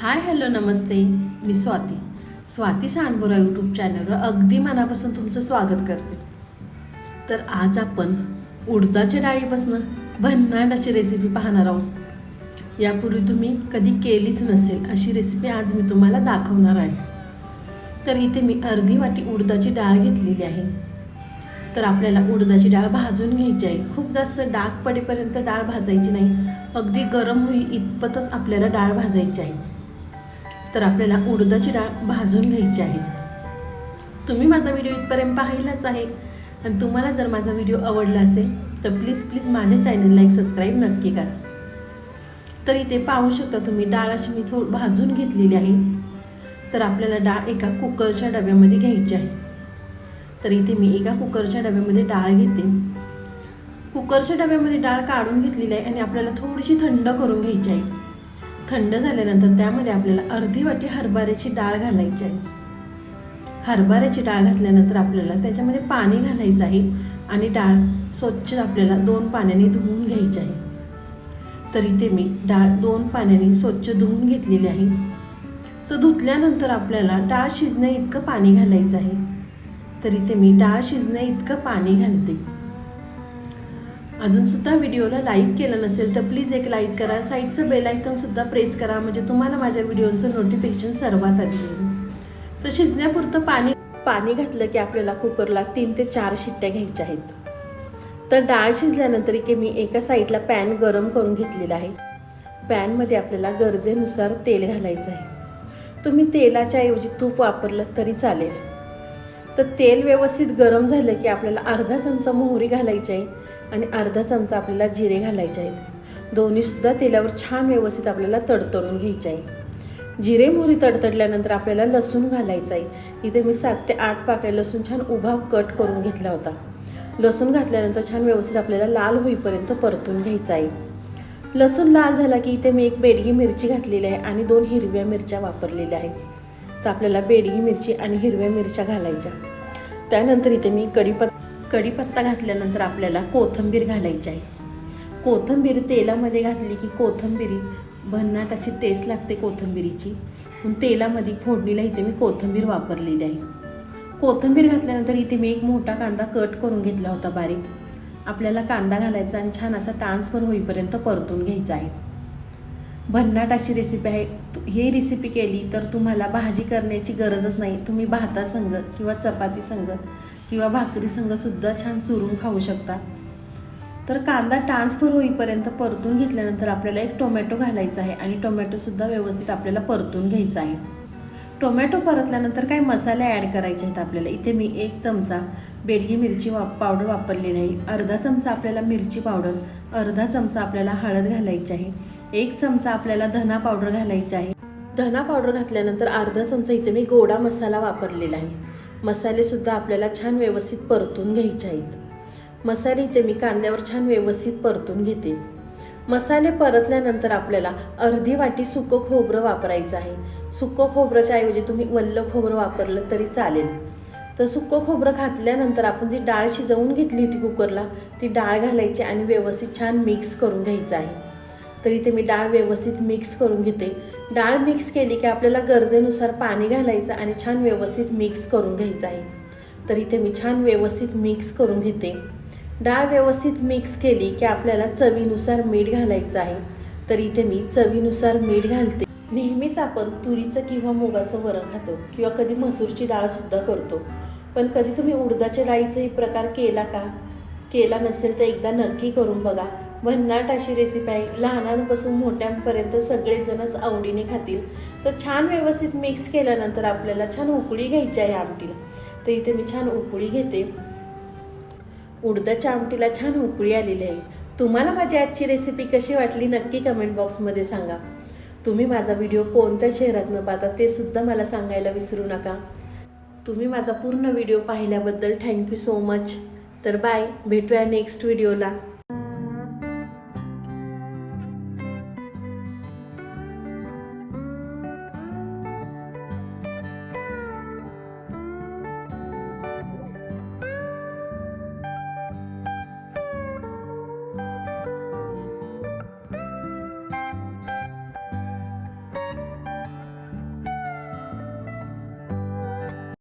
हाय hello नमस्ते. मी Swati. Swati Sandbora YouTube चॅनलवर अगदी मनापासून तुमचं स्वागत करते. तर आज आपण उडदाच्या डाळीपासून भन्नाट अशी रेसिपी पाहणार आहोत. यापूर्वी तुम्ही कधी केलीच नसेल अशी रेसिपी आज मी तुम्हाला दाखवणार आहे. तर इथे मी अर्धी वाटी उडदाची डाळ घेतलेली आहे. तर आपल्याला उडदाची डाळ भाजून घ्यायची आहे. खूप जास्त डाग पडेपर्यंत डाळ भाजायची नाही. अगदी गरम होईल इतपतच आपल्याला डाळ भाजायची आहे. तर आपल्याला उडदाची डाळ भाजून घ्यायची आहे. तुम्ही माझा व्हिडिओ इथपर्यंत पाहिलाच आहे. आणि तुम्हाला जर माझा व्हिडिओ आवडला असेल तर प्लीज प्लीज माझ्या चॅनलला एक सबस्क्राईब नक्की करा. तर इथे पाहू शकता तुम्ही डाळ अशी मी थो भाजून घेतलेली आहे. तर आपल्याला डाळ एका कुकरच्या डब्यामध्ये घ्यायची आहे. तर इथे मी एका कुकरच्या डब्यामध्ये डाळ घेते. कुकरच्या डब्यामध्ये डाळ काढून घेतलेली आहे आणि आपल्याला थोडीशी थंड करून घ्यायची आहे. थंड झाल्यानंतर त्यामध्ये आपल्याला अर्धी वाटी हरभऱ्याची डाळ घालायची आहे. हरभऱ्याची डाळ घातल्यानंतर आपल्याला त्याच्यामध्ये पाणी घालायचं आहे आणि डाळ स्वच्छ आपल्याला दोन पाण्याने धुवून घ्यायची आहे. तर इथे मी डाळ दोन पाण्याने स्वच्छ धुवून घेतलेली आहे. तर धुतल्यानंतर आपल्याला डाळ शिजण्या इतकं पाणी घालायचं आहे. तर इथे मी डाळ शिजण्या इतकं पाणी घालते. अजून सुद्धा व्हिडिओला लाईक केलं नसेल तर प्लीज एक लाईक करा. साईडचं बेल आयकन सुद्धा प्रेस करा. म्हणजे तुम्हाला माझ्या व्हिडिओचं नोटिफिकेशन सर्वात आधी येईल. तर शिजण्यापुरतं पाणी पाणी घातलं की आपल्याला कुकरला तीन ते चार शिट्ट्या घ्यायच्या आहेत. तर डाळ शिजल्यानंतर की मी एका साईडला पॅन गरम करून घेतलेला आहे. पॅनमध्ये आपल्याला गरजेनुसार तेल घालायचं आहे. तुम्ही तेलाच्या ऐवजी तूप वापरलं तरी चालेल. तर तेल व्यवस्थित गरम झालं की आपल्याला अर्धा चमचा मोहरी घालायची आहे. आणि अर्धा चमचा आपल्याला जिरे घालायचे आहेत. दोन्हीसुद्धा तेलावर छान व्यवस्थित आपल्याला तडतडून घ्यायचे आहे. जिरे मोहरी तडतडल्यानंतर आपल्याला लसूण घालायचं आहे. इथे मी सात ते आठ पाकळ्या लसूण छान उभा कट करून घेतला होता. लसूण घातल्यानंतर छान व्यवस्थित आपल्याला लाल होईपर्यंत परतून घ्यायचं आहे. लसूण लाल झाला की इथे मी एक बेडगी मिरची घातलेली आहे आणि दोन हिरव्या मिरच्या वापरलेल्या आहेत. तर आपल्याला बेडगी मिरची आणि हिरव्या मिरच्या घालायच्या. त्यानंतर इथे मी कढीपत्ता कढीपत्ता घातल्यानंतर आपल्याला कोथिंबीर घालायची आहे. कोथिंबीर तेलामध्ये घातली की कोथिंबीरी भन्नाट अशी टेस्ट लागते कोथिंबीरीची. म्हणून तेलामध्ये फोडणीला इथे मी कोथिंबीर वापरलेली आहे. कोथिंबीर घातल्यानंतर इथे मी एक मोठा कांदा कट करून घेतला होता बारीक. आपल्याला कांदा घालायचा आणि छान असा ट्रान्सफर होईपर्यंत परतून घ्यायचा आहे. भन्नाट अशी रेसिपी आहे. ही रेसिपी केली तर तुम्हाला भाजी करण्याची गरजच नाही. तुम्ही भातासंग किंवा चपाती संग किंवा भाकरी संगसुद्धा छान चुरून खाऊ शकता. तर कांदा ट्रान्सफर होईपर्यंत परतून घेतल्यानंतर आपल्याला एक टोमॅटो घालायचा आहे आणि टोमॅटोसुद्धा व्यवस्थित आपल्याला परतून घ्यायचा आहे. टोमॅटो परतल्यानंतर काही मसाले ॲड करायचे आहेत आपल्याला? इथे मी एक चमचा बेडगी मिरची वा पावडर वापरलेली आहे अर्धा चमचा आपल्याला मिरची पावडर अर्धा चमचा आपल्याला हळद घालायची आहे. एक चमचा आपल्याला धना पावडर घालायची आहे. धना पावडर घातल्यानंतर अर्धा चमचा इथे मी गोडा मसाला वापरलेला आहे. मसालेसुद्धा आपल्याला छान व्यवस्थित परतून घ्यायचे आहेत. मसाले इथे मी कांद्यावर छान व्यवस्थित परतून घेते. मसाले परतल्यानंतर आपल्याला अर्धी वाटी सुकं खोबरं वापरायचं आहे. सुकं खोबऱ्याच्या ऐवजी तुम्ही वल्ल खोबरं वापरलं तरी चालेल. तर सुकं खोबरं घातल्यानंतर आपण जी डाळ शिजवून घेतली होती कुकरला ती डाळ घालायची आणि व्यवस्थित छान मिक्स करून घ्यायचं आहे. तर इथे मी डाळ व्यवस्थित मिक्स करून घेते. डाळ मिक्स केली की आपल्याला गरजेनुसार पाणी घालायचं आणि छान व्यवस्थित मिक्स करून घ्यायचं आहे. तर इथे मी छान व्यवस्थित मिक्स करून घेते. डाळ व्यवस्थित मिक्स केली की आपल्याला चवीनुसार मीठ घालायचं आहे. तर इथे मी चवीनुसार मीठ घालते. नेहमीच आपण तुरीचं किंवा मुगाचं वरण खातो किंवा कधी मसूरची डाळसुद्धा करतो. पण कधी तुम्ही उडदाच्या डाळीचाही प्रकार केला का? केला नसेल तर एकदा नक्की करून बघा. भन्नाट अशी रेसिपी आहे. लहानांपासून मोठ्यांपर्यंत सगळेजणच आवडीने खातील. तर छान व्यवस्थित मिक्स केल्यानंतर आपल्याला छान उकळी घ्यायची आहे आमटीला. तर इथे मी छान उकळी घेते. उडदाच्या आमटीला छान उकळी आलेली आहे. तुम्हाला माझी आजची रेसिपी कशी वाटली नक्की कमेंट बॉक्समध्ये सांगा. तुम्ही माझा व्हिडिओ कोणत्या शहरातनं पाहता ते सुद्धा मला सांगायला विसरू नका. तुम्ही माझा पूर्ण व्हिडिओ पाहिल्याबद्दल थँक्यू सो मच तर बाय भेटूया नेक्स्ट व्हिडिओला